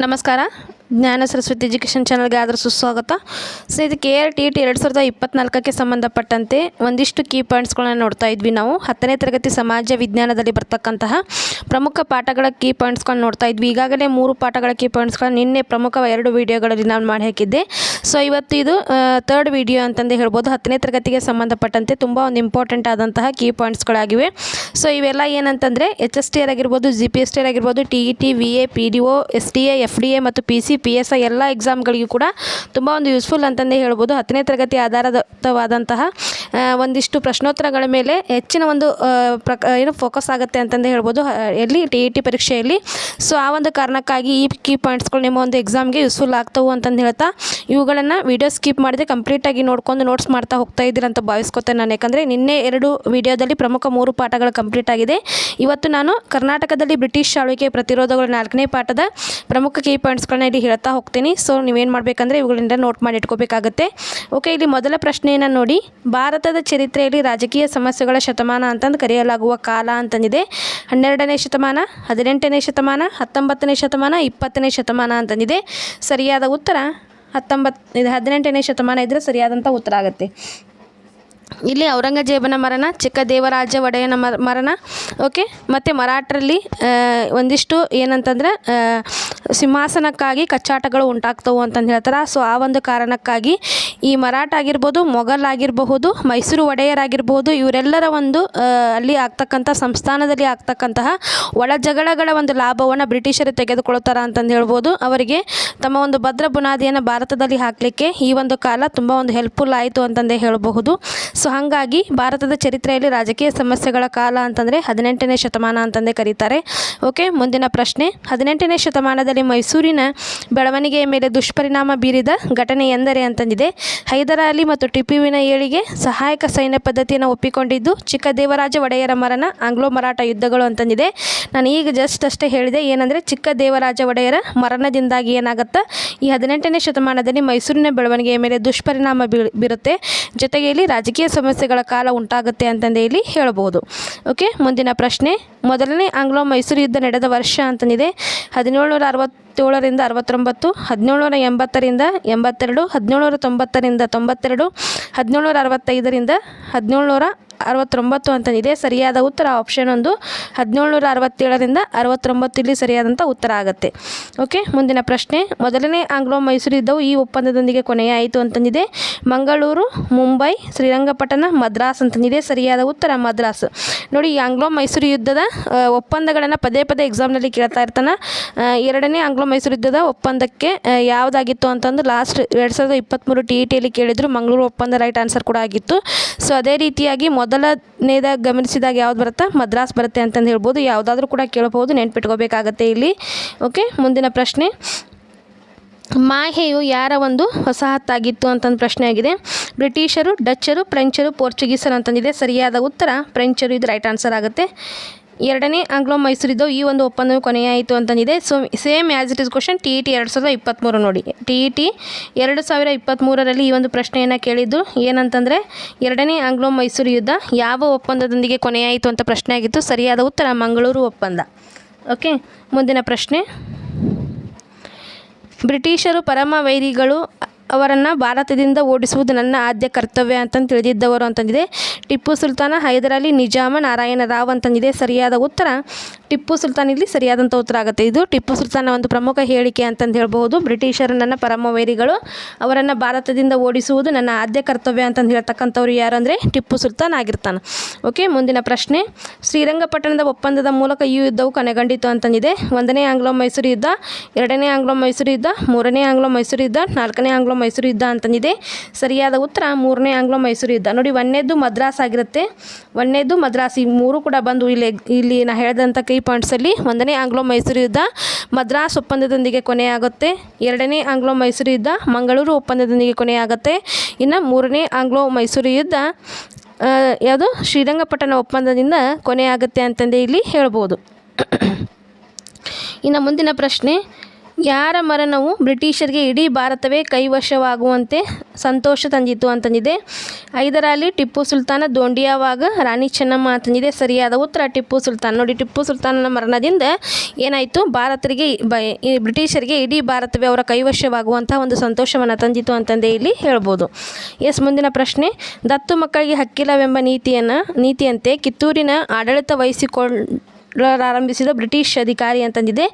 ನಮಸ್ಕಾರ ಜ್ಞಾನ ಸರಸ್ವತಿ ಎಜುಕೇಷನ್ ಚಾನಲ್ಗೆ ಆದರೂ ಸುಸ್ವಾಗತ ಸೊ ಇದು ಕೆ ಆರ್ ಟಿ ಟಿ ಎರಡು ಸಾವಿರದ ಇಪ್ಪತ್ನಾಲ್ಕಕ್ಕೆ ಸಂಬಂಧಪಟ್ಟಂತೆ ಒಂದಿಷ್ಟು ಕೀ ಪಾಯಿಂಟ್ಸ್ಗಳನ್ನ ನೋಡ್ತಾ ಇದ್ವಿ ನಾವು. ಹತ್ತನೇ ತರಗತಿ ಸಮಾಜ ವಿಜ್ಞಾನದಲ್ಲಿ ಬರ್ತಕ್ಕಂತಹ ಪ್ರಮುಖ ಪಾಠಗಳ ಕೀ ಪಾಯಿಂಟ್ಸ್ಗಳನ್ನ ನೋಡ್ತಾ ಇದ್ವಿ. ಈಗಾಗಲೇ ಮೂರು ಪಾಠಗಳ ಕೀ ಪಾಯಿಂಟ್ಸ್ಗಳನ್ನ ನಿನ್ನೆ ಪ್ರಮುಖ ಎರಡು ವೀಡಿಯೋಗಳಲ್ಲಿ ನಾನು ಮಾಡಿ ಹಾಕಿದ್ದೆ ಸೊ, ಇವತ್ತು ಇದು ತರ್ಡ್ ವಿಡಿಯೋ ಅಂತಂದು ಹೇಳ್ಬೋದು. ಹತ್ತನೇ ತರಗತಿಗೆ ಸಂಬಂಧಪಟ್ಟಂತೆ ತುಂಬ ಒಂದು ಇಂಪಾರ್ಟೆಂಟ್ ಆದಂತಹ ಕೀ ಪಾಯಿಂಟ್ಸ್ಗಳಾಗಿವೆ. ಸೊ, ಇವೆಲ್ಲ ಏನಂತಂದರೆ ಎಚ್ ಎಸ್ ಟಿ ಆರ್ ಆಗಿರ್ಬೋದು, G P S T R ಆಗಿರ್ಬೋದು, T E T, V A, P D O, S T A, F D A ಮತ್ತು P C P S I ಎಲ್ಲ ಎಕ್ಸಾಮ್ಗಳಿಗೂ ಕೂಡ ತುಂಬ ಒಂದು ಯೂಸ್ಫುಲ್ ಅಂತಂದೇ ಹೇಳ್ಬೋದು. ಹತ್ತನೇ ತರಗತಿ ಆಧಾರದವಾದಂತಹ ಒಂದಿಷ್ಟು ಪ್ರಶ್ನೋತ್ತರಗಳ ಮೇಲೆ ಹೆಚ್ಚಿನ ಒಂದು ಪ್ರಕ, ಏನು ಫೋಕಸ್ ಆಗುತ್ತೆ ಅಂತಂದೇ ಹೇಳ್ಬೋದು. ಎಲ್ಲಿ? ಟಿ ಇ ಟಿ ಪರೀಕ್ಷೆಯಲ್ಲಿ. ಸೊ ಆ ಒಂದು ಕಾರಣಕ್ಕಾಗಿ ಈ ಕೀ ಪಾಯಿಂಟ್ಸ್ಗಳು ನಿಮ್ಮ ಒಂದು ಎಕ್ಸಾಮ್ಗೆ ಯೂಸ್ಫುಲ್ ಆಗ್ತವೆ ಅಂತಂದು ಹೇಳ್ತಾ, ಇವುಗಳನ್ನು ವಿಡಿಯೋ ಸ್ಕಿಪ್ ಮಾಡಿದೆ ಕಂಪ್ಲೀಟಾಗಿ ನೋಡ್ಕೊಂಡು ನೋಟ್ಸ್ ಮಾಡ್ತಾ ಹೋಗ್ತಾ ಇದ್ದೀರ ಅಂತ ಭಾವಿಸ್ಕೊತೇನೆ ನಾನು. ಯಾಕಂದರೆ ನಿನ್ನೆ ಎರಡು ವಿಡಿಯೋದಲ್ಲಿ ಪ್ರಮುಖ ಮೂರು ಪಾಠಗಳು ಕಂಪ್ಲೀಟ್ ಆಗಿದೆ. ಇವತ್ತು ನಾನು ಕರ್ನಾಟಕದಲ್ಲಿ ಬ್ರಿಟಿಷ್ ಆಳ್ವಿಕೆ ಪ್ರತಿರೋಧಗಳ ನಾಲ್ಕನೇ ಪಾಠದ ಪ್ರಮುಖ ಕೀ ಪಾಯಿಂಟ್ಸ್ಗಳನ್ನ ಇಲ್ಲಿ ಹೇಳ್ತಾ ಹೋಗ್ತೀನಿ. ಸೊ ನೀವೇನು ಮಾಡಬೇಕಂದ್ರೆ ಇವುಗಳಿಂದ ನೋಟ್ ಮಾಡಿ ಇಟ್ಕೋಬೇಕಾಗುತ್ತೆ. ಓಕೆ ಇಲ್ಲಿ ಮೊದಲ ಪ್ರಶ್ನೆಯನ್ನು ನೋಡಿ. ಭಾರತದ ಚರಿತ್ರೆಯಲ್ಲಿ ರಾಜಕೀಯ ಸಮಸ್ಯೆಗಳ ಶತಮಾನ ಅಂತಂದು ಕರೆಯಲಾಗುವ ಕಾಲ ಅಂತಂದಿದೆ. ಹನ್ನೆರಡನೇ ಶತಮಾನ, ಹದಿನೆಂಟನೇ ಶತಮಾನ, ಹತ್ತೊಂಬತ್ತನೇ ಶತಮಾನ, ಇಪ್ಪತ್ತನೇ ಶತಮಾನ ಅಂತಂದಿದೆ. ಸರಿಯಾದ ಉತ್ತರ? ಹತ್ತೊಂಬತ್ತು ಇದು ಹದಿನೆಂಟನೇ ಶತಮಾನ ಇದ್ದರೆ ಸರಿಯಾದಂಥ ಉತ್ತರ ಆಗುತ್ತೆ. ಇಲ್ಲಿ ಔರಂಗಜೇಬನ ಮರಣ ಚಿಕ್ಕ ದೇವರಾಜ ಒಡೆಯನ ಮರ, ಮರಣ ಓಕೆ ಮತ್ತು ಮರಾಠರಲ್ಲಿ ಒಂದಿಷ್ಟು ಏನಂತಂದ್ರೆ ಸಿಂಹಾಸನಕ್ಕಾಗಿ ಕಚ್ಚಾಟಗಳು ಉಂಟಾಗ್ತವು ಅಂತಂದು ಹೇಳ್ತಾರೆ. ಸೊ ಆ ಒಂದು ಕಾರಣಕ್ಕಾಗಿ ಈ ಮರಾಠ ಆಗಿರ್ಬೋದು, ಮೊಘಲ್ ಆಗಿರಬಹುದು, ಮೈಸೂರು ಒಡೆಯರಾಗಿರ್ಬೋದು ಇವರೆಲ್ಲರ ಒಂದು ಅಲ್ಲಿ ಆಗ್ತಕ್ಕಂಥ, ಸಂಸ್ಥಾನದಲ್ಲಿ ಆಗ್ತಕ್ಕಂತಹ ಒಳ ಜಗಳಗಳ ಒಂದು ಲಾಭವನ್ನು ಬ್ರಿಟಿಷರು ತೆಗೆದುಕೊಳ್ಳುತ್ತಾರೆ ಅಂತಂದು ಹೇಳ್ಬೋದು. ಅವರಿಗೆ ತಮ್ಮ ಒಂದು ಭದ್ರ ಬುನಾದಿಯನ್ನು ಭಾರತದಲ್ಲಿ ಹಾಕಲಿಕ್ಕೆ ಈ ಒಂದು ಕಾಲ ತುಂಬ ಒಂದು ಹೆಲ್ಪ್ಫುಲ್ ಆಯಿತು ಅಂತಂದೇ ಹೇಳಬಹುದು. ಸೊ ಹಾಗಾಗಿ ಭಾರತದ ಚರಿತ್ರೆಯಲ್ಲಿ ರಾಜಕೀಯ ಸಮಸ್ಯೆಗಳ ಕಾಲ ಅಂತಂದರೆ ಹದಿನೆಂಟನೇ ಶತಮಾನ ಅಂತಂದೇ ಕರೀತಾರೆ. ಓಕೆ, ಮುಂದಿನ ಪ್ರಶ್ನೆ. ಹದಿನೆಂಟನೇ ಶತಮಾನದಲ್ಲಿ ಮೈಸೂರಿನ ಬೆಳವಣಿಗೆಯ ಮೇಲೆ ದುಷ್ಪರಿಣಾಮ ಬೀರಿದ ಘಟನೆ ಎಂದರೆ ಅಂತಂದಿದೆ. ಹೈದರ ಅಲಿ ಮತ್ತು ಟಿಪ್ಪುವಿನ ಏಳಿಗೆ ಸಹಾಯಕ ಸೈನ್ಯ ಪದ್ಧತಿಯನ್ನು ಒಪ್ಪಿಕೊಂಡಿದ್ದು ಚಿಕ್ಕದೇವರಾಜ ಒಡೆಯರ ಮರಣ ಆಂಗ್ಲೋ ಮರಾಠ ಯುದ್ಧಗಳು ಅಂತಂದಿದೆ. ನಾನು ಈಗ ಜಸ್ಟ್ ಅಷ್ಟೇ ಹೇಳಿದೆ, ಏನಂದರೆ ಚಿಕ್ಕದೇವರಾಜ ಒಡೆಯರ ಮರಣದಿಂದಾಗಿ ಏನಾಗುತ್ತೆ? ಈ ಹದಿನೆಂಟನೇ ಶತಮಾನದಲ್ಲಿ ಮೈಸೂರಿನ ಬೆಳವಣಿಗೆಯ ಮೇಲೆ ದುಷ್ಪರಿಣಾಮ ಬೀರುತ್ತೆ. ಜೊತೆಗೆ ಇಲ್ಲಿ ರಾಜಕೀಯ ಸಮಸ್ಯೆಗಳ ಕಾಲ ಉಂಟಾಗುತ್ತೆ ಅಂತಂದು ಇಲ್ಲಿ ಹೇಳ್ಬೋದು. ಓಕೆ ಮುಂದಿನ ಪ್ರಶ್ನೆ. ಮೊದಲನೇ ಆಂಗ್ಲೋ ಮೈಸೂರು ಯುದ್ಧ ನಡೆದ ವರ್ಷ ಅಂತಂದಿದೆ. ಹದಿನೇಳುನೂರ ಅರವತ್ತೇಳರಿಂದ ಅರವತ್ತೊಂಬತ್ತು ಹದಿನೇಳುನೂರ ಎಂಬತ್ತರಿಂದ ಎಂಬತ್ತೆರಡು ಹದಿನೇಳುನೂರ ತೊಂಬತ್ತರಿಂದ ತೊಂಬತ್ತೆರಡು ಹದಿನೇಳುನೂರ ಅರವತ್ತೈದರಿಂದ ಹದಿನೇಳುನೂರ ಅರವತ್ತೊಂಬತ್ತು ಇದೆ ಸರಿಯಾದ ಉತ್ತರ ಆಪ್ಷನ್ ಒಂದು ಹದಿನೇಳುನೂರ ಅರವತ್ತೇಳರಿಂದ ಅರವತ್ತೊಂಬತ್ತು ಇಲ್ಲಿ ಸರಿಯಾದಂಥ ಉತ್ತರ ಆಗುತ್ತೆ. ಓಕೆ ಮುಂದಿನ ಪ್ರಶ್ನೆ. ಮೊದಲನೇ ಆಂಗ್ಲೋ ಮೈಸೂರು ಯುದ್ಧವು ಈ ಒಪ್ಪಂದದೊಂದಿಗೆ ಕೊನೆಯಾಯಿತು ಅಂತಂದಿದೆ. ಮಂಗಳೂರು, ಮುಂಬೈ, ಶ್ರೀರಂಗಪಟ್ಟಣ, ಮದ್ರಾಸ್ ಅಂತಂದಿದೆ. ಸರಿಯಾದ ಉತ್ತರ ಮದ್ರಾಸ್. ನೋಡಿ, ಈ ಆಂಗ್ಲೋ ಮೈಸೂರು ಯುದ್ಧದ ಒಪ್ಪಂದಗಳನ್ನು ಪದೇ ಪದೇ ಎಕ್ಸಾಮ್ನಲ್ಲಿ ಕೇಳ್ತಾ ಇರ್ತಾನೆ. ಎರಡನೇ ಆಂಗ್ಲೋ ಮೈಸೂರು ಯುದ್ಧದ ಒಪ್ಪಂದಕ್ಕೆ ಯಾವುದಾಗಿತ್ತು ಅಂತಂದು ಲಾಸ್ಟ್ ಎರಡು ಸಾವಿರದ ಇಪ್ಪತ್ತ್ಮೂರು ಟಿ ಇ ಟಿಯಲ್ಲಿ ಕೇಳಿದ್ರು. ಮಂಗಳೂರು ಒಪ್ಪಂದ ರೈಟ್ ಆನ್ಸರ್ ಕೂಡ ಆಗಿತ್ತು. ಸೊ ಅದೇ ರೀತಿಯಾಗಿ ಮೊದಲನೇದಾಗಿ ಗಮನಿಸಿದಾಗ ಯಾವ್ದು ಬರುತ್ತಾ? ಮದ್ರಾಸ್ ಬರುತ್ತೆ ಅಂತಂದು ಹೇಳ್ಬೋದು. ಯಾವುದಾದ್ರೂ ಕೂಡ ಕೇಳಬಹುದು, ನೆನ್ಪಿಟ್ಕೋಬೇಕಾಗತ್ತೆ ಇಲ್ಲಿ. ಓಕೆ ಮುಂದಿನ ಪ್ರಶ್ನೆ. ಮಾಹೆಯು ಯಾರ ಒಂದು ವಸಾಹತ್ತಾಗಿತ್ತು ಅಂತಂದು ಪ್ರಶ್ನೆ ಆಗಿದೆ. ಬ್ರಿಟಿಷರು, ಡಚ್ಚರು, ಫ್ರೆಂಚರು, ಪೋರ್ಚುಗೀಸರು ಅಂತಂದಿದೆ. ಸರಿಯಾದ ಉತ್ತರ ಫ್ರೆಂಚರು, ಇದು ರೈಟ್ ಆನ್ಸರ್ ಆಗುತ್ತೆ. ಎರಡನೇ ಆಂಗ್ಲೋ ಮೈಸೂರಿದ್ದು ಈ ಒಂದು ಒಪ್ಪಂದವು ಕೊನೆಯಾಯಿತು ಅಂತಂದಿದೆ. So same as it is question T E T ಎರಡು ಸಾವಿರದ ಇಪ್ಪತ್ತ್ಮೂರು ನೋಡಿ. ಟಿ ಇ ಟಿ ಎರಡು ಸಾವಿರ ಇಪ್ಪತ್ತ್ಮೂರರಲ್ಲಿ ಈ ಒಂದು ಪ್ರಶ್ನೆಯನ್ನು ಕೇಳಿದ್ದು ಏನಂತಂದರೆ, ಎರಡನೇ ಆಂಗ್ಲೋ ಮೈಸೂರು ಯುದ್ಧ ಯಾವ ಒಪ್ಪಂದದೊಂದಿಗೆ ಕೊನೆಯಾಯಿತು ಅಂತ ಪ್ರಶ್ನೆ ಆಗಿತ್ತು. ಸರಿಯಾದ ಉತ್ತರ ಮಂಗಳೂರು ಒಪ್ಪಂದ. ಓಕೆ ಮುಂದಿನ ಪ್ರಶ್ನೆ. ಬ್ರಿಟಿಷರು ಪರಮ ವೈರಿಗಳು ಅವರನ್ನು ಭಾರತದಿಂದ ಓಡಿಸುವುದು ನನ್ನ ಆದ್ಯ ಕರ್ತವ್ಯ ಅಂತಂದು ತಿಳಿದಿದ್ದವರು ಅಂತಂದಿದೆ. ಟಿಪ್ಪು ಸುಲ್ತಾನ ಹೈದರಾಲಿ ನಿಜಾಮ ನಾರಾಯಣ ರಾವ್ ಅಂತಂದಿದೆ. ಸರಿಯಾದ ಉತ್ತರ? ಟಿಪ್ಪು ಸುಲ್ತಾನ್ ಇಲ್ಲಿ ಸರಿಯಾದಂಥ ಉತ್ತರ ಆಗುತ್ತೆ. ಇದು ಟಿಪ್ಪು ಸುಲ್ತಾನ ಒಂದು ಪ್ರಮುಖ ಹೇಳಿಕೆ ಅಂತಂದು ಹೇಳ್ಬೋದು ಬ್ರಿಟಿಷರು ನನ್ನ ಪರಮ ವೈರಿಗಳು ಅವರನ್ನು ಭಾರತದಿಂದ ಓಡಿಸುವುದು ನನ್ನ ಆದ್ಯ ಕರ್ತವ್ಯ ಅಂತಂದು ಹೇಳ್ತಕ್ಕಂಥವ್ರು ಯಾರು ಅಂದರೆ ಟಿಪ್ಪು ಸುಲ್ತಾನ್ ಆಗಿರ್ತಾನೆ. ಓಕೆ, ಮುಂದಿನ ಪ್ರಶ್ನೆ. ಶ್ರೀರಂಗಪಟ್ಟಣದ ಒಪ್ಪಂದದ ಮೂಲಕ ಈ ಯುದ್ಧವು ಕೊನೆಗೊಂಡಿತು ಅಂತಂದಿದೆ. ಒಂದನೇ ಆಂಗ್ಲೋ ಮೈಸೂರು ಯುದ್ಧ, ಎರಡನೇ ಆಂಗ್ಲೋ ಮೈಸೂರು ಯುದ್ಧ, ಮೂರನೇ ಆಂಗ್ಲೋ ಮೈಸೂರು ಯುದ್ಧ, ನಾಲ್ಕನೇ ಆಂಗ್ಲೋ ಮೈಸೂರು ಯುದ್ಧ ಅಂತಂದಿದೆ. ಸರಿಯಾದ ಉತ್ತರ, ಮೂರನೇ ಆಂಗ್ಲೋ ಮೈಸೂರು ಯುದ್ಧ. ನೋಡಿ ಒಂದನೇದು ಮದ್ರಾಸ್ ಆಗಿರುತ್ತೆ. ಒಂದನೇದು ಮದ್ರಾಸ್ ಈ ಮೂರು ಕೂಡ ಬಂದು ಇಲ್ಲಿ ಇಲ್ಲಿ ನಾ ಹೇಳಿದಂಥ ಕೈ ಪಾಯಿಂಟ್ಸಲ್ಲಿ ಒಂದನೇ ಆಂಗ್ಲೋ ಮೈಸೂರು ಯುದ್ಧ, ಮದ್ರಾಸ್ ಒಪ್ಪಂದದೊಂದಿಗೆ ಕೊನೆಯಾಗುತ್ತೆ. ಎರಡನೇ ಆಂಗ್ಲೋ ಮೈಸೂರು ಯುದ್ಧ, ಮಂಗಳೂರು ಒಪ್ಪಂದದೊಂದಿಗೆ ಕೊನೆಯಾಗುತ್ತೆ. ಇನ್ನು ಮೂರನೇ ಆಂಗ್ಲೋ ಮೈಸೂರು ಯುದ್ಧ ಯಾವುದು? ಶ್ರೀರಂಗಪಟ್ಟಣ ಒಪ್ಪಂದದಿಂದ ಕೊನೆಯಾಗುತ್ತೆ ಅಂತಂದೇ ಇಲ್ಲಿ ಹೇಳ್ಬೋದು. ಇನ್ನು ಮುಂದಿನ ಪ್ರಶ್ನೆ ಯಾರ ಮರಣವು ಬ್ರಿಟಿಷರಿಗೆ ಇಡೀ ಭಾರತವೇ ಕೈವಶವಾಗುವಂತೆ ಸಂತೋಷ ತಂದಿತು ಅಂತಂದಿದೆ. ಐದರಲ್ಲಿ ಟಿಪ್ಪು ಸುಲ್ತಾನ ದೋಂಡಿಯಾವಾಗ ರಾಣಿ ಚೆನ್ನಮ್ಮ ಅಂತಂದಿದೆ. ಸರಿಯಾದ ಉತ್ತರ, ಟಿಪ್ಪು ಸುಲ್ತಾನ್. ನೋಡಿ, ಟಿಪ್ಪು ಸುಲ್ತಾನನ ಮರಣದಿಂದ ಏನಾಯಿತು? ಭಾರತರಿಗೆ ಬ್ರಿಟಿಷರಿಗೆ ಇಡೀ ಭಾರತವೇ ಅವರ ಕೈವಶವಾಗುವಂಥ ಒಂದು ಸಂತೋಷವನ್ನು ತಂದಿತು ಅಂತಂದೇ ಇಲ್ಲಿ ಹೇಳ್ಬೋದು. ಎಸ್, ಮುಂದಿನ ಪ್ರಶ್ನೆ. ದತ್ತು ಮಕ್ಕಳಿಗೆ ಹಕ್ಕಿಲ್ಲವೆಂಬ ನೀತಿಯನ್ನು, ನೀತಿಯಂತೆ ಕಿತ್ತೂರಿನ ಆಡಳಿತ ವಹಿಸಿಕೊಳ್ಳಾರಂಭಿಸಿದ ಬ್ರಿಟಿಷ್ ಅಧಿಕಾರಿ ಅಂತಂದಿದೆ.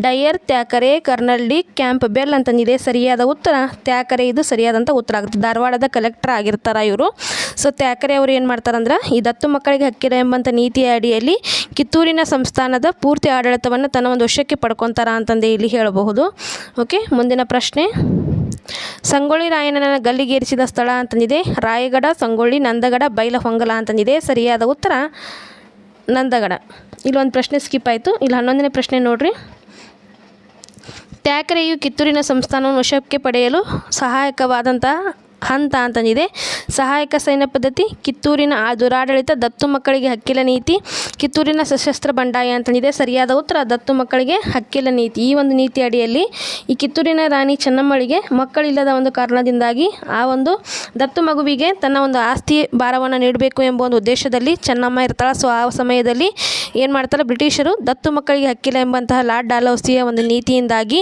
Dyer Thackeray colonel D Campbell ಅಂತಂದಿದೆ. ಸರಿಯಾದ ಉತ್ತರ? ತ್ಯಾಕರೆ ಇದು ಸರಿಯಾದಂಥ ಉತ್ತರ ಆಗುತ್ತೆ. ಧಾರವಾಡದ ಕಲೆಕ್ಟರ್ ಆಗಿರ್ತಾರೆ ಇವರು. ಸೊ ತ್ಯಾಕರೆ ಅವರು ಏನು ಮಾಡ್ತಾರಂದ್ರೆ, ಈ ದತ್ತು ಮಕ್ಕಳಿಗೆ ಹಕ್ಕಿರ ಎಂಬಂಥ ನೀತಿಯ ಅಡಿಯಲ್ಲಿ ಕಿತ್ತೂರಿನ ಸಂಸ್ಥಾನದ ಪೂರ್ತಿ ಆಡಳಿತವನ್ನು ತನ್ನ ಒಂದು ವರ್ಷಕ್ಕೆ ಪಡ್ಕೊತಾರ ಅಂತಂದು ಇಲ್ಲಿ ಹೇಳಬಹುದು. ಓಕೆ ಮುಂದಿನ ಪ್ರಶ್ನೆ. ಸಂಗೊಳ್ಳಿ ರಾಯಣ್ಣನ ಗಲ್ಲಿಗೇರಿಸಿದ ಸ್ಥಳ ಅಂತಂದಿದೆ. ರಾಯಗಡ, ಸಂಗೊಳ್ಳಿ, ನಂದಗಡ, ಬೈಲಹೊಂಗಲ ಅಂತಂದಿದೆ. ಸರಿಯಾದ ಉತ್ತರ? ನಂದಗಡ. ಇಲ್ಲೊಂದು ಪ್ರಶ್ನೆ ಸ್ಕಿಪ್ ಆಯಿತು. ಇಲ್ಲಿ ಹನ್ನೊಂದನೇ ಪ್ರಶ್ನೆ ನೋಡಿರಿ. ತ್ಯಾಕರೆಯು ಕಿತ್ತೂರಿನ ಸಂಸ್ಥಾನವನ್ನು ವಶಕ್ಕೆ ಪಡೆಯಲು ಸಹಾಯಕವಾದಂಥ ಹಂತ ಅಂತಂದಿದೆ ಸಹಾಯಕ ಸೈನ್ಯ ಪದ್ಧತಿ, ಕಿತ್ತೂರಿನ ದುರಾಡಳಿತ ದತ್ತು ಮಕ್ಕಳಿಗೆ ಹಕ್ಕಿಲ ನೀತಿ, ಕಿತ್ತೂರಿನ ಸಶಸ್ತ್ರ ಬಂಡಾಯ ಅಂತಂದಿದೆ ಸರಿಯಾದ ಉತ್ತರ, ದತ್ತು ಮಕ್ಕಳಿಗೆ ಹಕ್ಕಿಲ ನೀತಿ. ಈ ಒಂದು ನೀತಿ ಅಡಿಯಲ್ಲಿ ಈ ಕಿತ್ತೂರಿನ ರಾಣಿ ಚೆನ್ನಮ್ಮಳಿಗೆ ಮಕ್ಕಳಿಲ್ಲದ ಒಂದು ಕಾರಣದಿಂದಾಗಿ ಆ ಒಂದು ದತ್ತು ಮಗುವಿಗೆ ತನ್ನ ಒಂದು ಆಸ್ತಿ ಭಾರವನ್ನು ನೀಡಬೇಕು ಎಂಬ ಒಂದು ಉದ್ದೇಶದಲ್ಲಿ ಚೆನ್ನಮ್ಮ ಇರ್ತಾಳೆ. ಸೊ ಆ ಸಮಯದಲ್ಲಿ ಏನು ಮಾಡ್ತಾರೆ ಬ್ರಿಟಿಷರು ದತ್ತು ಮಕ್ಕಳಿಗೆ ಹಕ್ಕಿಲ್ಲ ಎಂಬಂತಹ ಲಾರ್ಡ್ ಡಾಲೌಸಿಯ ಒಂದು ನೀತಿಯಿಂದಾಗಿ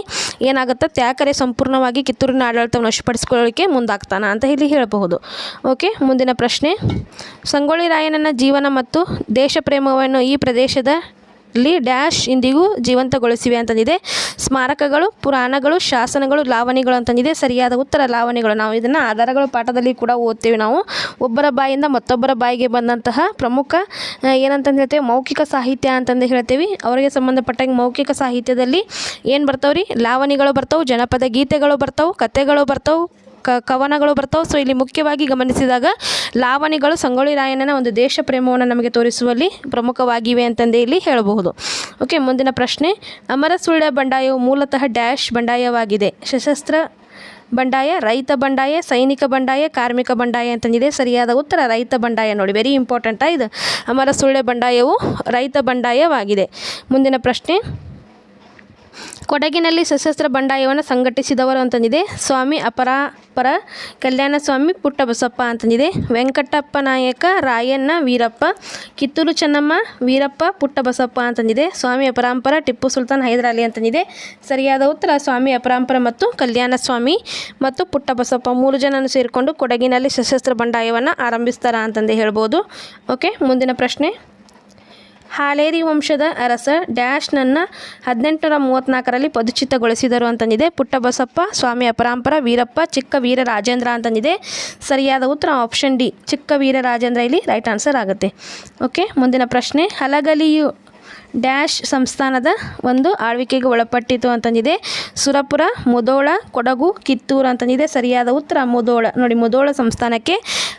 ಏನಾಗುತ್ತೆ? ತ್ಯಾಕರೆ ಸಂಪೂರ್ಣವಾಗಿ ಕಿತ್ತೂರಿನ ಆಡಳಿತವನ್ನು ವಶಪಡಿಸಿಕೊಳ್ಳಲಿಕ್ಕೆ ಮುಂದಾಗ್ತಾನೆ. ಅಂತ ಇಲ್ಲಿ ಹೇಳಬಹುದು. ಓಕೆ ಮುಂದಿನ ಪ್ರಶ್ನೆ. ಸಂಗೊಳ್ಳಿ ರಾಯಣ್ಣನ ಜೀವನ ಮತ್ತು ದೇಶ ಪ್ರೇಮವನ್ನು ಈ ಪ್ರದೇಶದ ಲಿ ಡ್ಯಾಶ್ ಇಂದಿಗೂ ಜೀವಂತಗೊಳಿಸಿವೆ ಅಂತಂದಿದೆ. ಸ್ಮಾರಕಗಳು, ಪುರಾಣಗಳು, ಶಾಸನಗಳು, ಲಾವಣಿಗಳು ಅಂತಂದಿದೆ. ಸರಿಯಾದ ಉತ್ತರ ಲಾವಣಿಗಳು. ನಾವು ಇದನ್ನು ಆಧಾರಗಳು ಪಾಠದಲ್ಲಿ ಕೂಡ ಓದ್ತೀವಿ ನಾವು. ಒಬ್ಬರ ಬಾಯಿಂದ ಮತ್ತೊಬ್ಬರ ಬಾಯಿಗೆ ಬಂದಂತಹ ಪ್ರಮುಖ ಏನಂತಂದು ಹೇಳ್ತೇವೆ, ಮೌಖಿಕ ಸಾಹಿತ್ಯ ಅಂತಂದು ಹೇಳ್ತೀವಿ. ಅವರಿಗೆ ಸಂಬಂಧಪಟ್ಟಂಗೆ ಮೌಖಿಕ ಸಾಹಿತ್ಯದಲ್ಲಿ ಏನು ಬರ್ತಾವ್ರಿ? ಲಾವಣಿಗಳು ಬರ್ತವೆ, ಜನಪದ ಗೀತೆಗಳು ಬರ್ತವೆ ಕಥೆಗಳು ಬರ್ತಾವೆ ಕ ಕವನಗಳು ಬರ್ತಾವೆ. ಸೊ ಇಲ್ಲಿ ಮುಖ್ಯವಾಗಿ ಗಮನಿಸಿದಾಗ ಲಾವಣಿಗಳು ಸಂಗೊಳ್ಳಿ ರಾಯಣ್ಣನ ಒಂದು ದೇಶ ಪ್ರೇಮವನ್ನು ನಮಗೆ ತೋರಿಸುವಲ್ಲಿ ಪ್ರಮುಖವಾಗಿವೆ ಅಂತಂದೇ ಇಲ್ಲಿ ಹೇಳಬಹುದು. ಓಕೆ ಮುಂದಿನ ಪ್ರಶ್ನೆ. ಅಮರ ಸುಳ್ಯ ಬಂಡಾಯವು ಮೂಲತಃ ಡ್ಯಾಶ್ ಬಂಡಾಯವಾಗಿದೆ. ಸಶಸ್ತ್ರ ಬಂಡಾಯ, ರೈತ ಬಂಡಾಯ, ಸೈನಿಕ ಬಂಡಾಯ, ಕಾರ್ಮಿಕ ಬಂಡಾಯ ಅಂತಂದಿದೆ. ಸರಿಯಾದ ಉತ್ತರ ರೈತ ಬಂಡಾಯ ನೋಡಿ. ವೆರಿ ಇಂಪಾರ್ಟೆಂಟಾ ಇದು. ಅಮರ ಸುಳ್ಯ ಬಂಡಾಯವು ರೈತ ಬಂಡಾಯವಾಗಿದೆ. ಮುಂದಿನ ಪ್ರಶ್ನೆ. ಕೊಡಗಿನಲ್ಲಿ ಸಶಸ್ತ್ರ ಬಂಡಾಯವನ್ನು ಸಂಘಟಿಸಿದವರು ಅಂತಂದಿದೆ. ಸ್ವಾಮಿ ಅಪರಾಪರ ಕಲ್ಯಾಣ ಸ್ವಾಮಿ ಪುಟ್ಟಬಸಪ್ಪ ಅಂತಂದಿದೆ. ವೆಂಕಟಪ್ಪ ನಾಯಕ, ರಾಯಣ್ಣ, ವೀರಪ್ಪ, ಕಿತ್ತೂರು ಚೆನ್ನಮ್ಮ, ವೀರಪ್ಪ, ಪುಟ್ಟಬಸಪ್ಪ ಅಂತಂದಿದೆ. ಸ್ವಾಮಿ ಅಪರಾಂಪರ, ಟಿಪ್ಪು ಸುಲ್ತಾನ್ ಹೈದರಾಲಿ ಅಂತಂದಿದೆ. ಸರಿಯಾದ ಉತ್ತರ ಸ್ವಾಮಿ ಅಪರಾಂಪರ ಮತ್ತು ಕಲ್ಯಾಣ ಸ್ವಾಮಿ ಮತ್ತು ಪುಟ್ಟಬಸಪ್ಪ ಮೂರು ಜನನು ಸೇರಿಕೊಂಡು ಕೊಡಗಿನಲ್ಲಿ ಸಶಸ್ತ್ರ ಬಂಡಾಯವನ್ನು ಆರಂಭಿಸ್ತಾರ ಅಂತಂದೇ ಹೇಳ್ಬೋದು. ಓಕೆ, ಮುಂದಿನ ಪ್ರಶ್ನೆ. ಹಾಲೇರಿ ವಂಶದ ಅರಸ ಡ್ಯಾಶ್ನನ್ನು ಹದಿನೆಂಟುನೂರ ಮೂವತ್ತ್ನಾಲ್ಕರಲ್ಲಿ ಪದಚ್ಯುತಗೊಳಿಸಿದರು ಅಂತಂದಿದೆ. ಪುಟ್ಟಬಸಪ್ಪ, ಸ್ವಾಮಿ ಅಪರಾಂಪರ, ವೀರಪ್ಪ, ಚಿಕ್ಕ ವೀರ ರಾಜೇಂದ್ರ ಅಂತಂದಿದೆ. ಸರಿಯಾದ ಉತ್ತರ ಆಪ್ಷನ್ ಡಿ ಚಿಕ್ಕ ವೀರ ರಾಜೇಂದ್ರ ಇಲ್ಲಿ ರೈಟ್ ಆನ್ಸರ್ ಆಗುತ್ತೆ. ಓಕೆ ಮುಂದಿನ ಪ್ರಶ್ನೆ. ಹಲಗಲಿಯು ಡ್ಯಾಶ್ ಸಂಸ್ಥಾನದ ಒಂದು ಆಳ್ವಿಕೆಗೆ ಒಳಪಟ್ಟಿತು ಅಂತಂದಿದೆ. ಸುರಪುರ, ಮುದೋಳ, ಕೊಡಗು, ಕಿತ್ತೂರು ಅಂತಂದಿದೆ. ಸರಿಯಾದ ಉತ್ತರ ಮುದೋಳ. ನೋಡಿ, ಮುದೋಳ ಸಂಸ್ಥಾನಕ್ಕೆ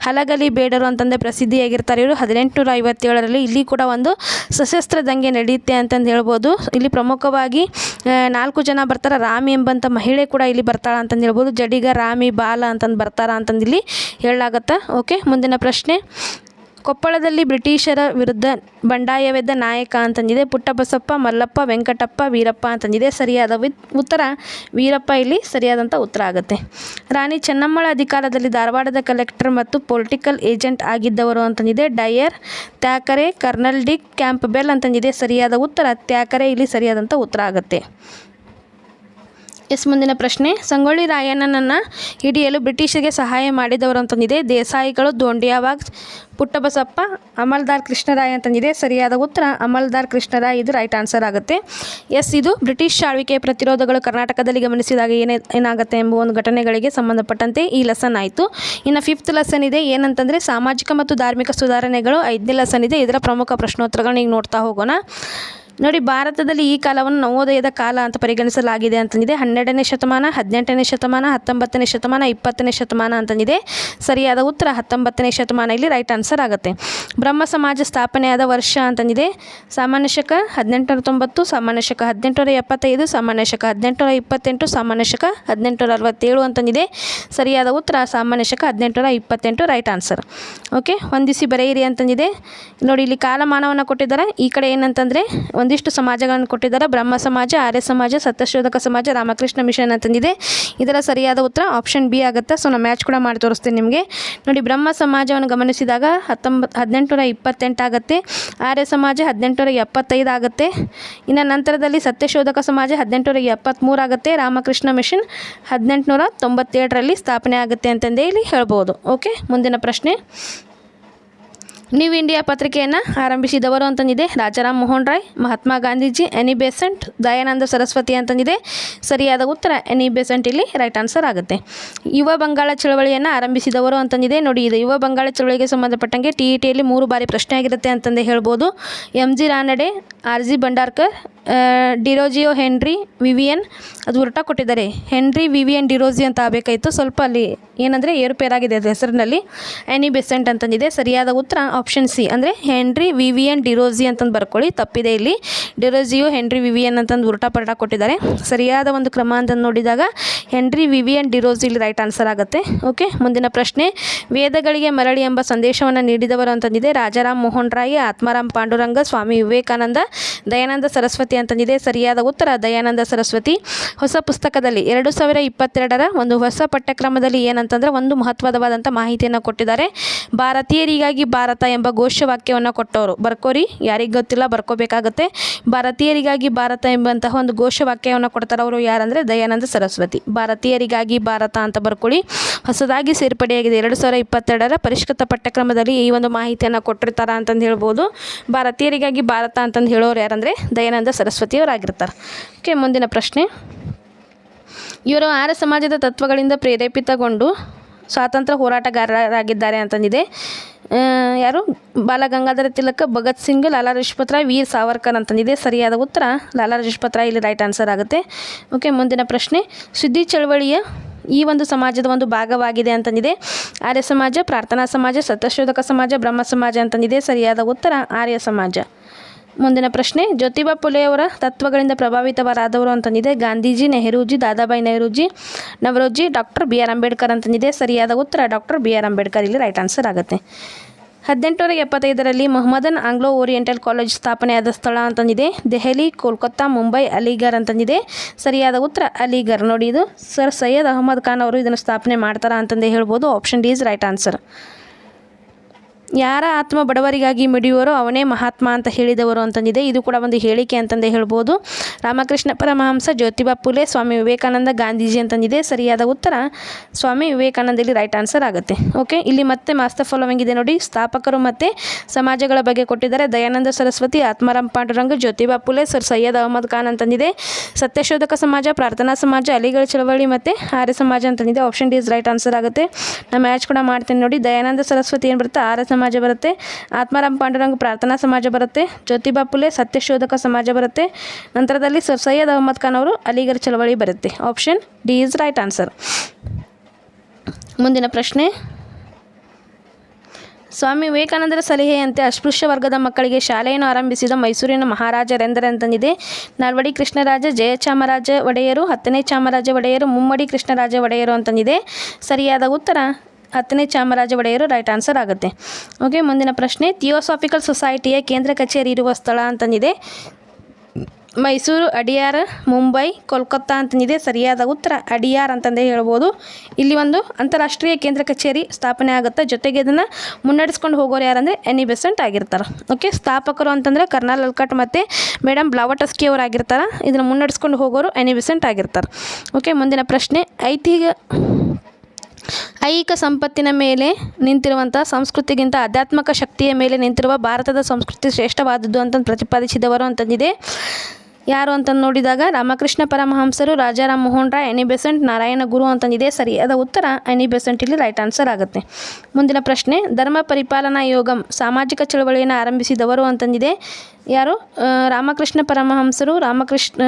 ಹಲಗಲಿ ಬೇಡರು ಅಂತಂದೇ ಪ್ರಸಿದ್ಧಿಯಾಗಿರ್ತಾರೆ ಇವರು. ಹದಿನೆಂಟುನೂರ ಐವತ್ತೇಳರಲ್ಲಿ ಇಲ್ಲಿ ಕೂಡ ಒಂದು ಸಶಸ್ತ್ರ ದಂಗೆ ನಡೆಯುತ್ತೆ ಅಂತಂದು ಹೇಳ್ಬೋದು. ಇಲ್ಲಿ ಪ್ರಮುಖವಾಗಿ ನಾಲ್ಕು ಜನ ಬರ್ತಾರೆ. ರಾಮಿ ಎಂಬಂಥ ಮಹಿಳೆ ಕೂಡ ಇಲ್ಲಿ ಬರ್ತಾಳೆ ಅಂತಂದು ಹೇಳ್ಬೋದು. ಜಡಿಗ, ರಾಮಿ, ಬಾಲ ಅಂತಂದು ಬರ್ತಾರ ಅಂತಂದು ಇಲ್ಲಿ ಹೇಳಲಾಗತ್ತೆ? ಓಕೆ, ಮುಂದಿನ ಪ್ರಶ್ನೆ. ಕೊಪ್ಪಳದಲ್ಲಿ ಬ್ರಿಟಿಷರ ವಿರುದ್ಧ ಬಂಡಾಯವೆದ್ದ ನಾಯಕ ಅಂತಂದಿದೆ ಪುಟ್ಟಬಸಪ್ಪ, ಮಲ್ಲಪ್ಪ, ವೆಂಕಟಪ್ಪ, ವೀರಪ್ಪ ಅಂತಂದಿದೆ ಸರಿಯಾದ ಉತ್ತರ ವೀರಪ್ಪ ಇಲ್ಲಿ ಸರಿಯಾದಂಥ ಉತ್ತರ ಆಗುತ್ತೆ. ರಾಣಿ ಚೆನ್ನಮ್ಮಳ ಅಧಿಕಾರದಲ್ಲಿ ಧಾರವಾಡದ ಕಲೆಕ್ಟರ್ ಮತ್ತು ಪೊಲಿಟಿಕಲ್ ಏಜೆಂಟ್ ಆಗಿದ್ದವರು ಅಂತಂದಿದೆ Dyer Thackeray colonel Dick Campbell ಅಂತಂದಿದೆ ಸರಿಯಾದ ಉತ್ತರ ತ್ಯಾಕರೆ ಇಲ್ಲಿ ಸರಿಯಾದಂಥ ಉತ್ತರ ಆಗುತ್ತೆ. ಎಸ್ ಮುಂದಿನ ಪ್ರಶ್ನೆ, ಸಂಗೊಳ್ಳಿ ರಾಯಣ್ಣನನ್ನು ಹಿಡಿಯಲು ಬ್ರಿಟಿಷರಿಗೆ ಸಹಾಯ ಮಾಡಿದವರು ಅಂತಂದಿದೆ ದೇಸಾಯಿಗಳು ದೋಂಡಿಯಾವಾಗ್ ಪುಟ್ಟಬಸಪ್ಪ, ಅಮಲ್ದಾರ್ ಕೃಷ್ಣರಾಯ ಅಂತಂದಿದೆ ಸರಿಯಾದ ಉತ್ತರ, ಅಮಲ್ದಾರ್ ಕೃಷ್ಣರಾಯ್ ಇದು ರೈಟ್ ಆನ್ಸರ್ ಆಗುತ್ತೆ. ಎಸ್, ಇದು ಬ್ರಿಟಿಷ್ ಆಳ್ವಿಕೆಯ ಪ್ರತಿರೋಧಗಳು ಕರ್ನಾಟಕದಲ್ಲಿ ಗಮನಿಸಿದಾಗ ಏನೇ, ಏನಾಗುತ್ತೆ ಎಂಬ ಒಂದು ಘಟನೆಗಳಿಗೆ ಸಂಬಂಧಪಟ್ಟಂತೆ ಈ ಲೆಸನ್ ಆಯಿತು. ಇನ್ನು ಫಿಫ್ತ್ ಲೆಸನ್ ಇದೆ. ಏನಂತಂದರೆ ಸಾಮಾಜಿಕ ಮತ್ತು ಧಾರ್ಮಿಕ ಸುಧಾರಣೆಗಳು ಐದನೇ ಲೆಸನ್ ಇದೆ. ಇದರ ಪ್ರಮುಖ ಪ್ರಶ್ನೋತ್ತರಗಳನ್ನ ಈಗ ನೋಡ್ತಾ ಹೋಗೋಣ. ನೋಡಿ, ಭಾರತದಲ್ಲಿ ಈ ಕಾಲವನ್ನು ನವೋದಯದ ಕಾಲ ಅಂತ ಪರಿಗಣಿಸಲಾಗಿದೆ ಅಂತಂದಿದೆ. ಹನ್ನೆರಡನೇ ಶತಮಾನ, ಹದಿನೆಂಟನೇ ಶತಮಾನ, ಹತ್ತೊಂಬತ್ತನೇ ಶತಮಾನ, ಇಪ್ಪತ್ತನೇ ಶತಮಾನ ಅಂತಂದಿದೆ. ಸರಿಯಾದ ಉತ್ತರ ಹತ್ತೊಂಬತ್ತನೇ ಶತಮಾನ. ಇಲ್ಲಿ ರೈಟ್ ಆನ್ಸರ್ ಆಗುತ್ತೆ. ಬ್ರಹ್ಮ ಸಮಾಜ ಸ್ಥಾಪನೆಯಾದ ವರ್ಷ ಅಂತಂದಿದೆ. ಸಾಮಾನ್ಯ ಶಕ ಹದಿನೆಂಟುನೂರ ತೊಂಬತ್ತು ಸಾಮಾನ್ಯ ಶಕ ಹದಿನೆಂಟುನೂರ ಎಪ್ಪತ್ತೈದು ಸಾಮಾನ್ಯ ಶಕ ಹದಿನೆಂಟುನೂರ ಇಪ್ಪತ್ತೆಂಟು ಸಾಮಾನ್ಯ ಶಕ ಹದಿನೆಂಟುನೂರ ಅರವತ್ತೇಳು ಅಂತಂದಿದೆ. ಸರಿಯಾದ ಉತ್ತರ ಸಾಮಾನ್ಯ ಶಕ ಹದಿನೆಂಟುನೂರ ಇಪ್ಪತ್ತೆಂಟು ರೈಟ್ ಆನ್ಸರ್ ಓಕೆ ಹೊಂದಿಸಿ ಬರೆಯಿರಿ ಅಂತಂದಿದೆ. ನೋಡಿ, ಇಲ್ಲಿ ಕಾಲಮಾನವನ್ನು ಕೊಟ್ಟಿದ್ದಾರೆ. ಈ ಕಡೆ ಏನಂತಂದರೆ, ಒಂದಿಷ್ಟು ಸಮಾಜಗಳನ್ನು ಕೊಟ್ಟಿದ್ದಾರೆ. ಬ್ರಹ್ಮ ಸಮಾಜ, ಆರ್ಯ ಸಮಾಜ, ಸತ್ಯಶೋಧಕ ಸಮಾಜ, ರಾಮಕೃಷ್ಣ ಮಿಷನ್ ಅಂತಂದಿದೆ. ಇದರ ಸರಿಯಾದ ಉತ್ತರ ಆಪ್ಷನ್ ಬಿ ಆಗುತ್ತೆ. ಸೊ ನಾನು ಮ್ಯಾಚ್ ಕೂಡ ಮಾಡಿ ತೋರಿಸ್ತೀನಿ ನಿಮಗೆ. ನೋಡಿ, ಬ್ರಹ್ಮ ಸಮಾಜವನ್ನು ಗಮನಿಸಿದಾಗ ಹತ್ತೊಂಬತ್ತು ಹದಿನೆಂಟುನೂರ ಇಪ್ಪತ್ತೆಂಟು ಆಗುತ್ತೆ ಆರ್ಯ ಸಮಾಜ ಹದಿನೆಂಟುನೂರ ಎಪ್ಪತ್ತೈದು ಆಗುತ್ತೆ ಇನ್ನು ನಂತರದಲ್ಲಿ ಸತ್ಯಶೋಧಕ ಸಮಾಜ ಹದಿನೆಂಟುನೂರ ಎಪ್ಪತ್ತ್ಮೂರು ಆಗುತ್ತೆ ರಾಮಕೃಷ್ಣ ಮಿಷನ್ ಹದಿನೆಂಟುನೂರ ತೊಂಬತ್ತೇಳರಲ್ಲಿ ಸ್ಥಾಪನೆ ಆಗುತ್ತೆ ಅಂತಂದೇಳಿ ಹೇಳ್ಬೋದು. ಓಕೆ, ಮುಂದಿನ ಪ್ರಶ್ನೆ. ನ್ಯೂ ಇಂಡಿಯಾ ಪತ್ರಿಕೆಯನ್ನು ಆರಂಭಿಸಿದವರು ಅಂತಂದಿದೆ. ರಾಜಾರಾಮ್ ಮೋಹನ್ ರಾಯ್, ಮಹಾತ್ಮ ಗಾಂಧೀಜಿ, ಎನಿ ಬೇಸೆಂಟ್, ದಯಾನಂದ ಸರಸ್ವತಿ ಅಂತಂದಿದೆ. ಸರಿಯಾದ ಉತ್ತರ, ಎನಿ ಬೇಸೆಂಟ್ ಇಲ್ಲಿ ರೈಟ್ ಆನ್ಸರ್ ಆಗುತ್ತೆ. ಯುವ ಬಂಗಾಳ ಚಳವಳಿಯನ್ನು ಆರಂಭಿಸಿದವರು ಅಂತಂದಿದೆ. ನೋಡಿ, ಇದು ಯುವ ಬಂಗಾಳ ಚಳವಳಿಗೆ ಸಂಬಂಧಪಟ್ಟಂಗೆ ಟಿ ಇ ಟಿಯಲ್ಲಿ ಮೂರು ಬಾರಿ ಪ್ರಶ್ನೆ ಆಗಿರುತ್ತೆ ಅಂತಂದೇ ಹೇಳ್ಬೋದು. M G Ranade R G Bhandarkar Derozio Henry, Vivian ಅದು ಉರ್ಟಾ ಕೊಟ್ಟಿದ್ದಾರೆ. ಹೆನ್ರಿ, ವಿವಿಯನ್, ಡಿರೋಜಿ ಅಂತ ಆಗಬೇಕಾಯಿತು. ಸ್ವಲ್ಪ ಅಲ್ಲಿ ಏನಂದರೆ ಏರುಪೇರಾಗಿದೆ ಅದು ಹೆಸರಿನಲ್ಲಿ. ಆ್ಯನಿ ಬೆಸೆಂಟ್ ಅಂತಂದಿದೆ. ಸರಿಯಾದ ಉತ್ತರ ಆಪ್ಷನ್ ಸಿ. ಅಂದರೆ ಹೆನ್ರಿ, ವಿವಿಯನ್, ಡಿರೋಜಿ ಅಂತಂದು ಬರ್ಕೊಳ್ಳಿ. ತಪ್ಪಿದೆ ಇಲ್ಲಿ. ಡಿರೋಜಿಯೋ, ಹೆನ್ರಿ, ವಿವಿಯನ್ ಅಂತಂದು ಉಲ್ಟಾ ಪಲ್ಟಾ ಕೊಟ್ಟಿದ್ದಾರೆ. ಸರಿಯಾದ ಒಂದು ಕ್ರಮ ಅಂತಂದು ನೋಡಿದಾಗ ಹೆನ್ರಿ, ವಿವಿಯನ್, ಡಿರೋಜಿ ಇಲ್ಲಿ ರೈಟ್ ಆನ್ಸರ್ ಆಗುತ್ತೆ. ಓಕೆ, ಮುಂದಿನ ಪ್ರಶ್ನೆ. ವೇದಗಳಿಗೆ ಮರಳಿ ಎಂಬ ಸಂದೇಶವನ್ನು ನೀಡಿದವರು ಅಂತಂದಿದೆ ರಾಜಾರಾಮ್ ಮೋಹನ್ ರಾಯ್, ಆತ್ಮಾರಾಮ್ ಪಾಂಡುರಂಗ, ಸ್ವಾಮಿ ವಿವೇಕಾನಂದ ದಯಾನಂದ ಸರಸ್ವತಿ ಅಂತಂದಿದೆ. ಸರಿಯಾದ ಉತ್ತರ, ದಯಾನಂದ ಸರಸ್ವತಿ. ಹೊಸ ಪುಸ್ತಕದಲ್ಲಿ ಎರಡು ಸಾವಿರ ಇಪ್ಪತ್ತೆರಡರ ಒಂದು ಹೊಸ ಪಠ್ಯಕ್ರಮದಲ್ಲಿ ಏನಂತಂದ್ರೆ ಒಂದು ಮಹತ್ವದವಾದಂಥ ಮಾಹಿತಿಯನ್ನು ಕೊಟ್ಟಿದ್ದಾರೆ. ಭಾರತೀಯರಿಗಾಗಿ ಭಾರತ ಎಂಬ ಘೋಷವಾಕ್ಯವನ್ನು ಕೊಟ್ಟವರು. ಬರ್ಕೋರಿ, ಯಾರಿಗೆ ಗೊತ್ತಿಲ್ಲ ಬರ್ಕೋಬೇಕಾಗುತ್ತೆ. ಭಾರತೀಯರಿಗಾಗಿ ಭಾರತ ಎಂಬಂತಹ ಒಂದು ಘೋಷವಾಕ್ಯವನ್ನು ಕೊಡ್ತಾರೆ ಅವರು ಯಾರಂದರೆ ದಯಾನಂದ ಸರಸ್ವತಿ. ಭಾರತೀಯರಿಗಾಗಿ ಭಾರತ ಅಂತ ಬರ್ಕೊಳ್ಳಿ. ಹೊಸದಾಗಿ ಸೇರ್ಪಡೆಯಾಗಿದೆ ಎರಡು ಸಾವಿರ ಇಪ್ಪತ್ತೆರಡರ ಪರಿಷ್ಕೃತ ಪಠ್ಯಕ್ರಮದಲ್ಲಿ ಈ ಒಂದು ಮಾಹಿತಿಯನ್ನು ಕೊಟ್ಟಿರ್ತಾರೆ ಅಂತಂದು ಹೇಳ್ಬೋದು. ಭಾರತೀಯರಿಗಾಗಿ ಭಾರತ ಅಂತಂದು ಹೇಳೋರು ಯಾರಂದರೆ ದಯಾನಂದ ಸರಸ್ವತಿಯವರಾಗಿರ್ತಾರೆ ಓಕೆ, ಮುಂದಿನ ಪ್ರಶ್ನೆ. ಇವರು ಆರ್ಯ ಸಮಾಜದ ತತ್ವಗಳಿಂದ ಪ್ರೇರೇಪಿತಗೊಂಡು ಸ್ವಾತಂತ್ರ್ಯ ಹೋರಾಟಗಾರರಾಗಿದ್ದಾರೆ ಅಂತಂದಿದೆ. ಯಾರು? ಬಾಲಗಂಗಾಧರ ತಿಲಕ್, ಭಗತ್ ಸಿಂಗ್, ಲಾಲಾ ಲಜಪತ್ ರಾಯ್, ವೀರ್ ಸಾವರ್ಕರ್ ಅಂತಂದಿದೆ. ಸರಿಯಾದ ಉತ್ತರ ಲಾಲಾ ಲಜಪತ್ ರಾಯ್, ಇಲ್ಲಿ ರೈಟ್ ಆನ್ಸರ್ ಆಗುತ್ತೆ. ಓಕೆ, ಮುಂದಿನ ಪ್ರಶ್ನೆ. ಸುದ್ದಿ ಚಳವಳಿಯ ಈ ಒಂದು ಸಮಾಜದ ಒಂದು ಭಾಗವಾಗಿದೆ ಅಂತಂದಿದೆ. ಆರ್ಯ ಸಮಾಜ, ಪ್ರಾರ್ಥನಾ ಸಮಾಜ, ಸತ್ಯಶೋಧಕ ಸಮಾಜ, ಬ್ರಹ್ಮ ಸಮಾಜ ಅಂತಂದಿದೆ. ಸರಿಯಾದ ಉತ್ತರ ಆರ್ಯ ಸಮಾಜ. ಮುಂದಿನ ಪ್ರಶ್ನೆ, ಜ್ಯೋತಿಬಾ ಪುಲೆಯವರ ತತ್ವಗಳಿಂದ ಪ್ರಭಾವಿತವರಾದವರು ಅಂತಂದಿದೆ. Gandhiji, Nehruji Dadabhai Nehruji, Naoroji, doctor B R Ambedkar ಅಂತಂದಿದೆ. ಸರಿಯಾದ ಉತ್ತರ ಡಾಕ್ಟರ್ ಬಿ ಆರ್ ಅಂಬೇಡ್ಕರ್. ಇಲ್ಲಿ ರೈಟ್ ಆನ್ಸರ್ ಆಗುತ್ತೆ. ಹದಿನೆಂಟುನೂರ ಎಪ್ಪತ್ತೈದರಲ್ಲಿ ಮೊಹಮ್ಮದನ್ ಆಂಗ್ಲೋ ಓರಿಯೆಂಟಲ್ ಕಾಲೇಜ್ ಸ್ಥಾಪನೆಯಾದ ಸ್ಥಳ ಅಂತಂದಿದೆ. ದೆಹಲಿ, ಕೋಲ್ಕತ್ತಾ, ಮುಂಬೈ, ಅಲಿಗರ್ ಅಂತಂದಿದೆ. ಸರಿಯಾದ ಉತ್ತರ ಅಲಿಗರ್. ನೋಡಿ ಇದು. ಸರ್, ಸೈಯದ್ ಅಹಮದ್ ಖಾನ್ ಅವರು ಇದನ್ನು ಸ್ಥಾಪನೆ ಮಾಡ್ತಾರಾ ಅಂತಂದೇ ಹೇಳ್ಬೋದು. Option D is right answer ಯಾರ ಆತ್ಮ ಬಡವರಿಗಾಗಿ ಮಿಡಿಯುವರೋ ಅವನೇ ಮಹಾತ್ಮ ಅಂತ ಹೇಳಿದವರು ಅಂತಂದಿದೆ. ಇದು ಕೂಡ ಒಂದು ಹೇಳಿಕೆ ಅಂತಂದು ಹೇಳ್ಬೋದು. ರಾಮಕೃಷ್ಣ ಪರಮಹಂಸ, ಜ್ಯೋತಿಬಾ ಪುಲೆ, ಸ್ವಾಮಿ ವಿವೇಕಾನಂದ, ಗಾಂಧೀಜಿ ಅಂತಂದಿದೆ. ಸರಿಯಾದ ಉತ್ತರ, ಸ್ವಾಮಿ ವಿವೇಕಾನಂದ ಇಲ್ಲಿ ರೈಟ್ ಆನ್ಸರ್ ಆಗುತ್ತೆ. ಓಕೆ ಇಲ್ಲಿ ಮತ್ತೆ ಮಾಸ್ತರ್ ಫಾಲೋವಿಂಗ್ ಇದೆ ನೋಡಿ. ಸ್ಥಾಪಕರು ಮತ್ತು ಸಮಾಜಗಳ ಬಗ್ಗೆ ಕೊಟ್ಟಿದ್ದಾರೆ. ದಯಾನಂದ ಸರಸ್ವತಿ, ಆತ್ಮಾರಾಮ್ ಪಾಂಡುರಂಗ, ಜ್ಯೋತಿಬಾ ಪುಲೆ, ಸರ್ ಸೈಯದ್ ಅಹಮದ್ ಖಾನ್ ಅಂತಂದಿದೆ. ಸತ್ಯಶೋಧಕ ಸಮಾಜ, ಪ್ರಾರ್ಥನಾ ಸಮಾಜ ಅಲಿಗಳ ಚಳವಳಿ ಮತ್ತು Arya Samaj ಅಂತಂದಿದೆ. Option D is right answer ಆಗುತ್ತೆ. ನಾನು ಮ್ಯಾಚ್ ಕೂಡ ಮಾಡ್ತೀನಿ ನೋಡಿ. ದಯಾನಂದ ಸರಸ್ವತಿ ಏನು ಬರುತ್ತೆ? ಆರ್ಯ ಸಮಾಜ ಬರುತ್ತೆ. ಆತ್ಮಾರಾಮ್ ಪಾಂಡುರಂಗ ಪ್ರಾರ್ಥನಾ ಸಮಾಜ ಬರುತ್ತೆ. ಜ್ಯೋತಿಬಾ ಬಾಪುಲೆ ಸತ್ಯಶೋಧಕ ಸಮಾಜ ಬರುತ್ತೆ. ನಂತರದಲ್ಲಿ ಸರ್ ಸೈಯದ್ ಅಹಮದ್ ಖಾನ್ ಅವರು ಅಲಿಗರ್ ಚಳವಳಿ ಬರುತ್ತೆ. Option D is right answer. ಮುಂದಿನ ಪ್ರಶ್ನೆ. ಸ್ವಾಮಿ ವಿವೇಕಾನಂದರ ಸಲಹೆಯಂತೆ ಅಸ್ಪೃಶ್ಯ ವರ್ಗದ ಮಕ್ಕಳಿಗೆ ಶಾಲೆಯನ್ನು ಆರಂಭಿಸಿದ ಮೈಸೂರಿನ ಮಹಾರಾಜರೆಂದರೆ ಅಂತಂದಿದೆ. ನಾಲ್ವಡಿ ಕೃಷ್ಣರಾಜ ಜಯಚಾಮರಾಜ ಒಡೆಯರು, ಹತ್ತನೇ ಚಾಮರಾಜ ಒಡೆಯರು, ಮುಮ್ಮಡಿ ಕೃಷ್ಣರಾಜ ಒಡೆಯರು ಅಂತಂದಿದೆ. ಸರಿಯಾದ ಉತ್ತರ? ಹತ್ತನೇ ಚಾಮರಾಜ ಒಡೆಯರು ರೈಟ್ ಆನ್ಸರ್ ಆಗುತ್ತೆ. ಓಕೆ ಮುಂದಿನ ಪ್ರಶ್ನೆ. ಥಿಯೋಸಾಫಿಕಲ್ ಸೊಸೈಟಿಯ ಕೇಂದ್ರ ಕಚೇರಿ ಇರುವ ಸ್ಥಳ ಅಂತಂದಿದೆ. ಮೈಸೂರು, ಅಡಿಯಾರ, ಮುಂಬೈ, ಕೋಲ್ಕತ್ತಾ ಅಂತಂದಿದೆ. ಸರಿಯಾದ ಉತ್ತರ ಅಡಿಯಾರ್ ಅಂತಂದೇ ಹೇಳ್ಬೋದು. ಇಲ್ಲಿ ಒಂದು ಅಂತಾರಾಷ್ಟ್ರೀಯ ಕೇಂದ್ರ ಕಚೇರಿ ಸ್ಥಾಪನೆ ಆಗುತ್ತೆ. ಜೊತೆಗೆ ಇದನ್ನು ಮುನ್ನಡೆಸ್ಕೊಂಡು ಹೋಗೋರು ಯಾರಂದರೆ ಎನಿ ಬೆಸೆಂಟ್ ಆಗಿರ್ತಾರೆ. ಓಕೆ ಸ್ಥಾಪಕರು ಅಂತಂದರೆ ಕರ್ನಲ್ ಅಲ್ಕಟ್ ಮತ್ತು ಮೇಡಮ್ ಬ್ಲಾವಟಸ್ಕಿ ಅವರು ಆಗಿರ್ತಾರೆ ಇದನ್ನು ಮುನ್ನಡೆಸ್ಕೊಂಡು ಹೋಗೋರು ಎನಿ ಬೆಸೆಂಟ್ ಆಗಿರ್ತಾರೆ. ಓಕೆ ಮುಂದಿನ ಪ್ರಶ್ನೆ. ಐತಿಹ ಐಹಿಕ ಸಂಪತ್ತಿನ ಮೇಲೆ ನಿಂತಿರುವಂಥ ಸಂಸ್ಕೃತಿಗಿಂತ ಆಧ್ಯಾತ್ಮಿಕ ಶಕ್ತಿಯ ಮೇಲೆ ನಿಂತಿರುವ ಭಾರತದ ಸಂಸ್ಕೃತಿ ಶ್ರೇಷ್ಠವಾದದ್ದು ಅಂತ ಪ್ರತಿಪಾದಿಸಿದವರು ಅಂತಂದಿದೆ. ಯಾರು ಅಂತ ನೋಡಿದಾಗ ರಾಮಕೃಷ್ಣ ಪರಮಹಂಸರು ರಾಜಾರಾಮ್ ಮೋಹನ್ ರಾಯ್, ಎನಿ ಬೆಸೆಂಟ್, ನಾರಾಯಣ ಗುರು ಅಂತಂದಿದೆ. ಸರಿಯಾದ ಉತ್ತರ ಅನಿ ಬೆಸೆಂಟ್ ಇಲ್ಲಿ ರೈಟ್ ಆನ್ಸರ್ ಆಗುತ್ತೆ. ಮುಂದಿನ ಪ್ರಶ್ನೆ, ಧರ್ಮ ಪರಿಪಾಲನಾ ಯೋಗಂ ಸಾಮಾಜಿಕ ಚಳವಳಿಯನ್ನು ಆರಂಭಿಸಿದವರು ಅಂತಂದಿದೆ. ಯಾರು? ರಾಮಕೃಷ್ಣ ಪರಮಹಂಸರು, ರಾಮಕೃಷ್ಣ,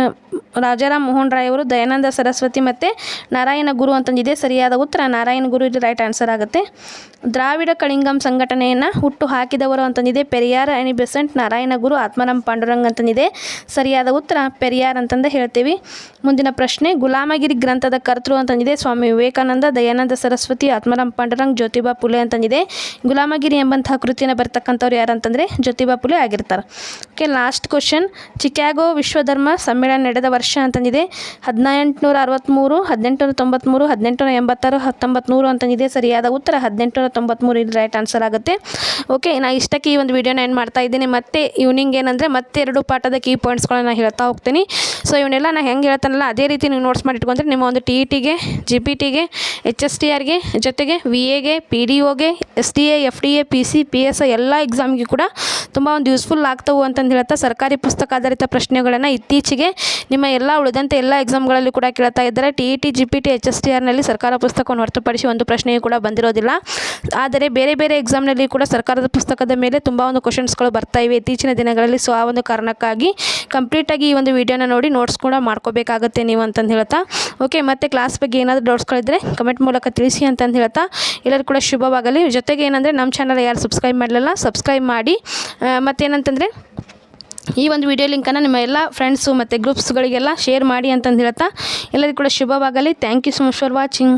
ರಾಜಾರಾಮ್ ಮೋಹನ್ ರಾಯ್ ಅವರು, ದಯಾನಂದ ಸರಸ್ವತಿ ಮತ್ತು ನಾರಾಯಣ ಗುರು ಅಂತಂದಿದೆ ಸರಿಯಾದ ಉತ್ತರ, ನಾರಾಯಣ ಗುರು ಇದು ರೈಟ್ ಆನ್ಸರ್ ಆಗುತ್ತೆ. ದ್ರಾವಿಡ ಕಳಿಂಗಂ ಸಂಘಟನೆಯನ್ನು ಹುಟ್ಟು ಹಾಕಿದವರು ಅಂತಂದಿದೆ ಪೆರಿಯಾರ್ ಆ್ಯಂಡ್ ಬೆಸೆಂಟ್, ನಾರಾಯಣ ಗುರು, ಆತ್ಮರಾಮ್ ಪಾಂಡುರಂಗ್ ಅಂತಂದಿದೆ ಸರಿಯಾದ ಉತ್ತರ, ಪೆರಿಯಾರ್ ಅಂತಂದು ಹೇಳ್ತೀವಿ. ಮುಂದಿನ ಪ್ರಶ್ನೆ, ಗುಲಾಮಗಿರಿ ಗ್ರಂಥದ ಕರ್ತೃ ಅಂತಂದಿದೆ ಸ್ವಾಮಿ ವಿವೇಕಾನಂದ, ದಯಾನಂದ ಸರಸ್ವತಿ, ಆತ್ಮಾರಾಮ್ ಪಾಂಡುರಂಗ್, ಜ್ಯೋತಿಬಾ ಪುಲೆ ಅಂತಂದಿದೆ ಗುಲಾಮಗಿರಿ ಎಂಬಂತಹ ಕೃತಿಯನ್ನು ಬರ್ತಕ್ಕಂಥವ್ರು ಯಾರು ಅಂತಂದರೆ, ಜ್ಯೋತಿಬಾ ಪುಲೆ ಆಗಿರ್ತಾರೆ. ಓಕೆ ಲಾಸ್ಟ್ ಕ್ವಶನ್ ಚಿಕ್ಯಾಗೋ ವಿಶ್ವಧರ್ಮ ಸಮ್ಮೇಳನ ನಡೆದ ವರ್ಷ ಅಂತಂದಿದೆ. ಹದಿನೆಂಟುನೂರ ಅರವತ್ತ್ಮೂರು ಹದಿನೆಂಟುನೂರ ತೊಂಬತ್ತ್ಮೂರು ಹದಿನೆಂಟುನೂರ ಎಂಬತ್ತಾರು ಹತ್ತೊಂಬತ್ತ್ಮೂರು ಅಂತಂದಿದೆ. ಸರಿಯಾದ ಉತ್ತರ ಹದಿನೆಂಟುನೂರ ತೊಂಬತ್ತ್ಮೂರು ಇದು ರೈಟ್ ಆನ್ಸರ್ ಆಗುತ್ತೆ. ಓಕೆ ನಾ ಇಷ್ಟಕ್ಕೆ ಈ ಒಂದು ವಿಡಿಯೋನ ಏನು ಮಾಡ್ತಾ ಇದ್ದೀನಿ. ಮತ್ತೆ ಇವ್ನಿಂಗ್ ಏನಂದರೆ ಮತ್ತೆ ಎರಡು ಪಾಠದ ಕೀ ಪಾಯಿಂಟ್ಸ್ಗಳನ್ನ ಹೇಳ್ತಾ ಹೋಗ್ತೀನಿ. ಸೊ ಇವನ್ನೆಲ್ಲ ನಾನು ಹೆಂಗೆ ಹೇಳ್ತಾನಲ್ಲ, ಅದೇ ರೀತಿ ನೀವು ನೋಟ್ಸ್ ಮಾಡಿ ಇಟ್ಕೊಂಡ್ರೆ ನಿಮ್ಮ ಒಂದು ಟಿ ಇ ಟಿಗೆ ಜಿ ಪಿ ಟಿಗೆ ಎಚ್ ಎಸ್ ಟಿ ಆರ್ಗೆ ಜೊತೆಗೆ ವಿ ಎಗೆ P D ಒಗೆ S D A F D A P C P S ಎಲ್ಲ ಎಕ್ಸಾಮ್ಗೆ ಕೂಡ ತುಂಬ ಒಂದು ಯೂಸ್ಫುಲ್ ಆಗ್ತವೆ ಅಂತಂದು ಹೇಳ್ತಾ ಸರ್ಕಾರಿ ಪುಸ್ತಕ ಆಧಾರಿತ ಪ್ರಶ್ನೆಗಳನ್ನು ಇತ್ತೀಚೆಗೆ ನಿಮ್ಮ ಎಲ್ಲ ಉಳಿದಂತೆ ಎಲ್ಲ ಎಕ್ಸಾಮ್ಗಳಲ್ಲಿ ಕೂಡ ಕೇಳ್ತಾ ಇದ್ದಾರೆ. T E T G P T H S T ಆರ್ನಲ್ಲಿ ಸರ್ಕಾರ ಪುಸ್ತಕವನ್ನು ಹೊರತುಪಡಿಸಿ ಒಂದು ಪ್ರಶ್ನೆಯೂ ಕೂಡ ಬಂದಿರೋದಿಲ್ಲ. ಆದರೆ ಬೇರೆ ಬೇರೆ ಎಕ್ಸಾಮ್ನಲ್ಲಿ ಕೂಡ ಸರ್ಕಾರದ ಪುಸ್ತಕದ ಮೇಲೆ ತುಂಬ ಒಂದು ಕ್ವಶನ್ಸ್ಗಳು ಬರ್ತಾ ಇವೆ. ಇತ್ತೀಚಿನ ದಿನಗಳಲ್ಲಿ ಸೊ ಆ ಒಂದು ಕಾರಣಕ್ಕಾಗಿ ಕಂಪ್ಲೀಟಾಗಿ ಈ ಒಂದು ವಿಡಿಯೋನ ನೋಡಿ ನೋಟ್ಸ್ ಕೂಡ ಮಾಡ್ಕೋಬೇಕಾಗುತ್ತೆ ನೀವು ಅಂತಂದು ಹೇಳ್ತಾ ಓಕೆ ಮತ್ತು ಕ್ಲಾಸ್ ಬಗ್ಗೆ ಏನಾದರೂ ಡೌಟ್ಸ್ಗಳಿದ್ರೆ ಕಮೆಂಟ್ ಮೂಲಕ ತಿಳಿಸಿ ಅಂತಂದು ಹೇಳ್ತಾ ಎಲ್ಲರೂ ಕೂಡ ಶುಭವಾಗಲಿ. ಜೊತೆಗೆ ಏನಂದರೆ ನಮ್ಮ ಚಾನಲ್ ಯಾರು ಸಬ್ಸ್ಕ್ರೈಬ್ ಮಾಡಲಿಲ್ಲ ಸಬ್ಸ್ಕ್ರೈಬ್ ಮಾಡಿ. ಮತ್ತೇನಂತಂದರೆ ಈ ಒಂದು ವಿಡಿಯೋ ಲಿಂಕನ್ನು ನಿಮ್ಮ ಎಲ್ಲ ಫ್ರೆಂಡ್ಸು ಮತ್ತು ಗ್ರೂಪ್ಸ್ಗಳಿಗೆಲ್ಲ ಶೇರ್ ಮಾಡಿ ಅಂತಂದು ಹೇಳ್ತಾ ಎಲ್ಲರಿಗೂ ಕೂಡ ಶುಭವಾಗಲಿ. Thank you so much for watching